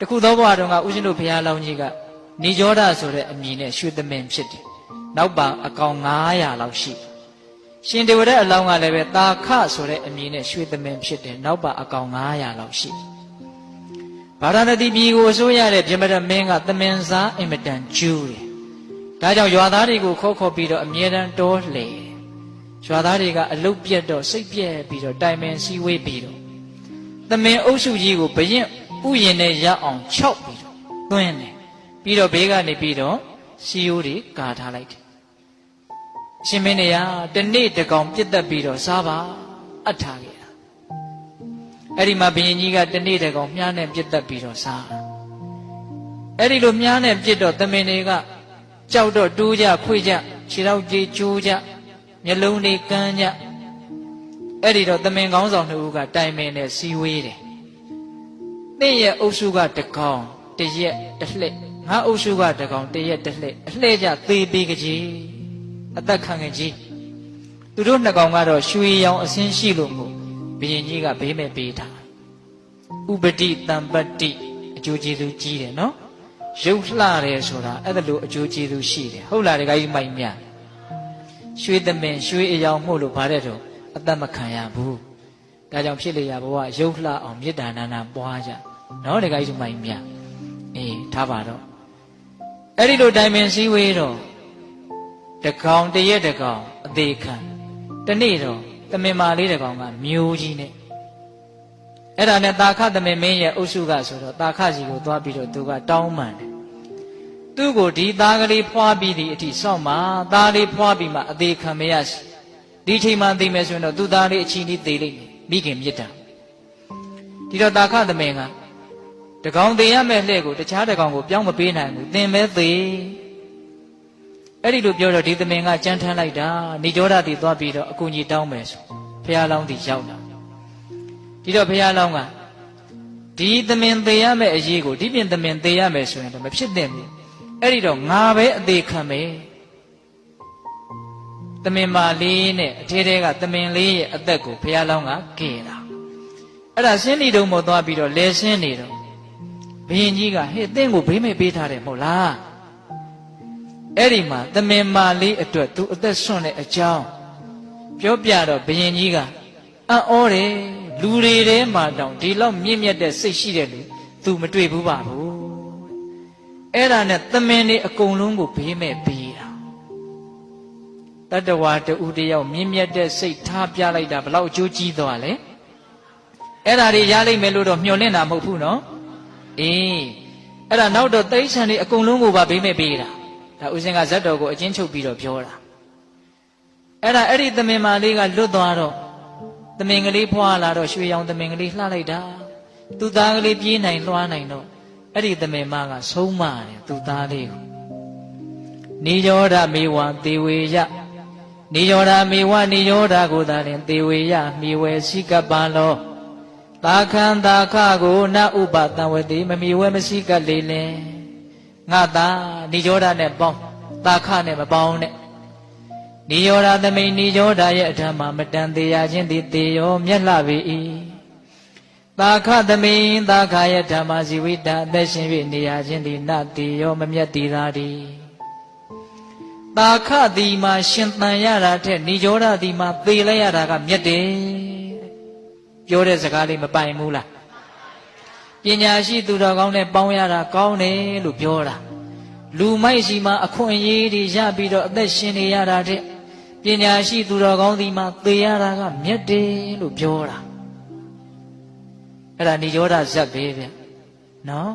တခုသောဘဝတုန်းကဥရှင်တို့ဘုရားလောင်းကြီးကနေကြောဒဆိုတဲ့အမည်နဲ့ရွှေသမင်ဖြစ်တယ်နောက်ပါအကောင်900လောက်ရှိတယ်ရှင်ဒေဝရအလောင်းကလည်းပဲတာခဆိုတဲ့အမည်နဲ့ရွှေသမင်ဖြစ်တယ်နောက်ပါအကောင်900လောက်ရှိတယ်ဗာရာဏသီပြည်ကိုအစိုးရတဲ့ပြမရမင်းကသမင်စားအင်မတန်ကျူးတယ်ဒါကြောင့်ရွာသားတွေကိုခေါ်ခေါ်ပြီးတော့အမြဲတမ်းတောလှယ်ရွာသားတွေကအလုတ်ပြက်တော့စိတ်ပြက်ပြီးတော့တိုင်ပင်စည်းဝေးပြီးတော့သမင်အုပ်စုကြီးကိုဘရင် ဥယျာဉ်နဲ့ရအောင်ခြောက်ပြီးတော့သွင်းတယ်ပြီးတော့ဘေးကနေပြီးတော့စီယိုးတွေကာထားလိုက်တယ်အရှင်မင်းနေရတနေ့တကောင်ပြစ်တက်ပြီးတော့စားပါအပ်ထားခဲ့တာအဲ့ဒီမှာဘုရင်ကြီးကတနေ့တကောင်မြားနဲ့ပြစ်တက်ပြီးတော့စားအဲ့ဒီလိုမြားနဲ့ပြစ်တော့သမင်တွေကကြောက်တော့တိုးကြခွေကြခြေထောက်ကြီးကျိုးကြမျက်လုံးတွေကန်းကြအဲ့ဒီတော့သမင်ကောင်းဆောင်နှစ်ဦးကတိုင်ပင်နဲ့စီဝေးတယ် သင်ရဲ့အုပ်စုကတကောင်တရက်တစ်လှက်ငါအုပ်စုကတကောင်တရက်တစ်လှက်အလှဲ့ကြသေးပေးကြီးအသက်ခံကြီးသူတို့နှစ်ကောင်ကတော့ရွှေရောင်အစင်းရှိလို့မို့ဘုရင်ကြီးကဘေးမဲ့ပေးထားဥပတိတံပတ္တိအကျိုးကျေးဇူးကြီးတယ်နော်ရုပ်လှတယ်ဆိုတာအဲ့ဒါလိုအကျိုးကျေးဇူးရှိတယ်ဟုတ်လားတခါကြီးမိုက်မြရွှေသမင်ရွှေအယောင်မှုလို့ဗါတဲ့တော့အသက်မခံရဘူး ဒါကြောင့်ဖြစ်လေရဘဝရုပ်လှအောင်မေတ္တာနာနာပွားကြနော်တခါကြီးမိုက်မြအေးထားပါတော့အဲ့ဒီလိုတိုင်ပင်စည်းဝေးတော့တကောင်တရက်တကောင်အသေးခံတနေ့တော့တမင်မာလေးတကောင်ကမျိုးကြီးနဲ့အဲ့ဒါနဲ့တာခသမင်မင်းရဲ့အုပ်စုကဆိုတော့တာခစီကိုသွားပြီးတော့သူကတောင်းပန်တယ်သူ့ကိုဒီသားကလေးဖွာပြီးဒီအထိစောင့်ပါသားလေးဖွာပြီးမှအသေးခံမရရှိဒီချိန်မှသိမယ်ဆိုရင်တော့သူ့သားလေးအချင်းကြီးသေးလိမ့်မယ် မိခင်မြစ်တာဒီတော့တာခသမင်ကတကောင်သေးရမဲ့လှဲ့ကိုတခြားတကောင်ကိုပြောင်းမပေးနိုင်ဘူးသင်မဲသေးအဲ့ဒီလိုပြောတော့ဒီသမင်ကကြမ်းထမ်းလိုက်တာဏိကြောဒတိသွားပြီးတော့အကူကြီးတောင်းမယ်ဆိုဖះလောင်းတီရောက်လာဒီတော့ဖះလောင်းကဒီသမင်သေးရမဲ့အရေးကိုဒီပြင်သမင်သေးရမယ်ဆိုရင်တော့မဖြစ်သင့်ဘူးအဲ့ဒီတော့ငါပဲအသေးခံမယ် သမင်မာလေးနဲ့အထဲထဲကသမင်လေးရဲ့အသက်ကိုဖះလောင်းကကယ်တာအဲ့ဒါရှင်းနေတုံးမသွားပြီးတော့လဲရှင်းနေတော့ဘုရင်ကြီးကဟဲ့တင့်ကိုဘေးမဲ့ပေးထားတယ်မဟုတ်လားအဲ့ဒီမှာသမင်မာလေးအတွက်သူအသက်ဆွန့်တဲ့အကြောင်းပြောပြတော့ဘုရင်ကြီးကအံ့ဩတယ်လူတွေထဲမှာတောင်ဒီလောက်မြင့်မြတ်တဲ့စိတ်ရှိတဲ့လူသူမတွေ့ဘူးပါဘူးအဲ့ဒါနဲ့သမင်လေးအကုန်လုံးကိုဘေးမဲ့ပေး တာတတဝါတူတယောက်မြင့်မြတ်တဲ့စိတ်ထားပြလိုက်တာဘလောက်အကျိုးကြီးသွားလဲအဲ့ဒါတွေရလိမ့်မယ်လို့တော့မျှော်လင့်တာမဟုတ်ဘူးနော်အေးအဲ့ဒါနောက်တော့တိဋ္ဌာန်တွေအကုန်လုံးကိုပါဘေးမဲ့ပေးတာဒါဥစဉ်ကဇတ်တော်ကိုအချင်းချုပ်ပြီးတော့ပြောတာအဲ့ဒါအဲ့ဒီသမင်မာလေးကလွတ်သွားတော့သမင်ကလေးဖွာလာတော့ရွှေရောင်သမင်ကလေးလှလိုက်တာသူသားကလေးပြေးနိုင်လွှားနိုင်တော့အဲ့ဒီသမင်မကဆုံးမတယ်သူသားလေးကိုနေယောဓမေဝသေဝေယ နေယောဓမေဝနေယောဓကိုသာလင်သေဝေယမိဝေရှိကပ္ပလောတာခန္တာခကိုနဥပတံဝတိမမီဝဲမရှိကလေလင်ငါသာနိရောဓနဲ့ပေါင်းတာခနဲ့မပေါင်းနဲ့နိရောဓသမိန်နိရောဓရဲ့အထမမတန်သေးရခြင်းသည်သေရောမျက်လှပေ၏တာခသမိန်တာခရဲ့ဓမ္မဇီဝိတအသက်ရှင်၍နေရခြင်းသည်နတေရောမမျက်တည်သာသည် တာခသည်မှာရှင်တန်ရတာထက်နိရောဓသည်မှာသေလိုက်ရတာကမျက်တယ်ပြောတဲ့စကားလေးမပိုင်ဘူးလားပညာရှိသူတော်ကောင်းနဲ့ပေါင်းရတာကောင်းတယ်လို့ပြောတာလူမိုက်စီမှာအခွင့်အရေးတွေရပြီးတော့အသက်ရှင်နေရတာတဲ့ပညာရှိသူတော်ကောင်းဒီမှာသေရတာကမြတ်တယ်လို့ပြောတာအဲ့ဒါនិရောဓဇတ်ပဲဗျနော်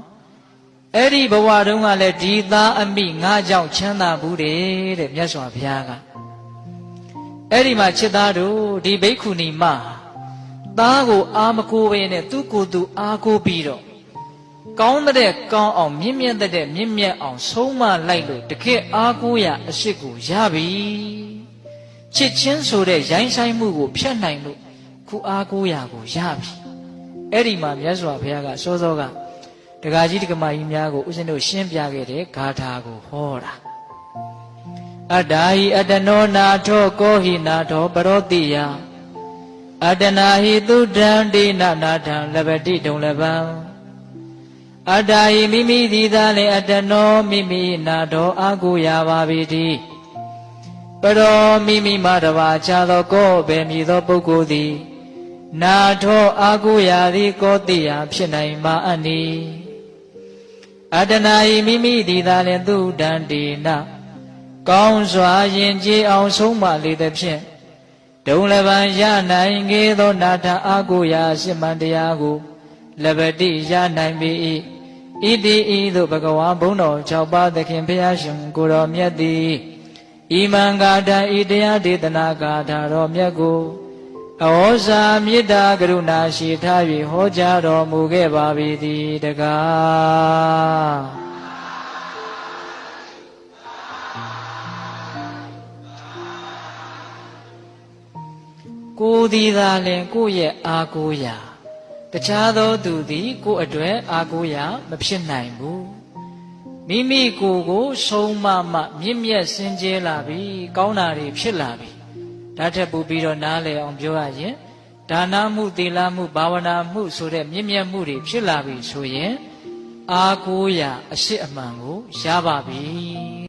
အဲ့ဒီဘဝတုန်းကလည်းဒီသားအမိငါကြောင့်ချမ်းသာဘူးတဲ့တဲ့မြတ်စွာဘုရားကအဲ့ဒီမှာချစ်သားတို့ဒီဘိက္ခုနီမသားကိုအာမကိုပဲနဲ့သူ့ကိုယ်သူအာကိုပြီးတော့ကောင်းတဲ့ကောင်းအောင်မြင့်မြတ်တဲ့မြင့်မြတ်အောင်ဆုံးမလိုက်လို့တကယ်အာကိုရအရှိကိုရပြီချစ်ချင်းဆိုတဲ့ရိုင်းဆိုင်မှုကိုဖျက်နိုင်လို့ခုအာကိုရကိုရပြီအဲ့ဒီမှာမြတ်စွာဘုရားကစောစောက ဒကာကြီးဒကမကြီးများကိုဥစဉ်တို့ရှင်းပြခဲ့တဲ့ဂါထာကိုဟောတာအတ္တာဟိအတနောနာထောကောဟိနာထောပရောတိယအတနာဟိသုဒ္ဓံဒိနနာထံလပတိတုံလပံအတ္တာဤမိမိသည်သာလေအတ္တနောမိမိနာတော်အာကိုရပါပေတည်းပရောမိမိမတဘာခြားသောကိုယ်ပဲမြည်သောပုဂ္ဂိုလ်သည်နာထောအာကိုရာသည်ကောတိယဖြစ်နိုင်မာအနိ အတနာဤမိမိသည်သာလင်သူတန်တေနကောင်းစွာယင်ကြည်အောင်ဆုံးမလေသဖြင့်ဒုံလပံရနိုင်ငေသောနာထအာကိုရာရှိမှန်တရားကိုလဘတိရနိုင်ပေ၏ဣတိဤသို့ဘဂဝါဘုန်းတော်၆ပါးသခင်ဖျားရှင်ကိုတော်မြတ်သည်ဤမံဂါထာဤတရားဒေသနာဂါထာတော်မြတ်ကို အဝေါစာမေတ္တာကရုဏာရှိထား၍ဟောကြားတော်မူခဲ့ပါပြီသည်တကားကိုယ်သည်သာလင်ကိုယ့်ရဲ့အာကိုးရာတခြားသောသူသည်ကိုယ့်အတွက်အာကိုးရာမဖြစ်နိုင်ဘူးမိမိကိုယ်ကိုဆုံးမမှမြင့်မြတ်စင်ကြဲလာပြီကောင်းတာတွေဖြစ်လာပြီ ဒါထက်ပူပြီးတော့နားလည်အောင်ပြောရရင်ဒါနမှုသီလမှုဘာဝနာမှုဆိုတဲ့မြင့်မြတ်မှုတွေဖြစ်လာပြီဆိုရင်အာကိုးရာအရှိအမှန်ကိုရပါပြီ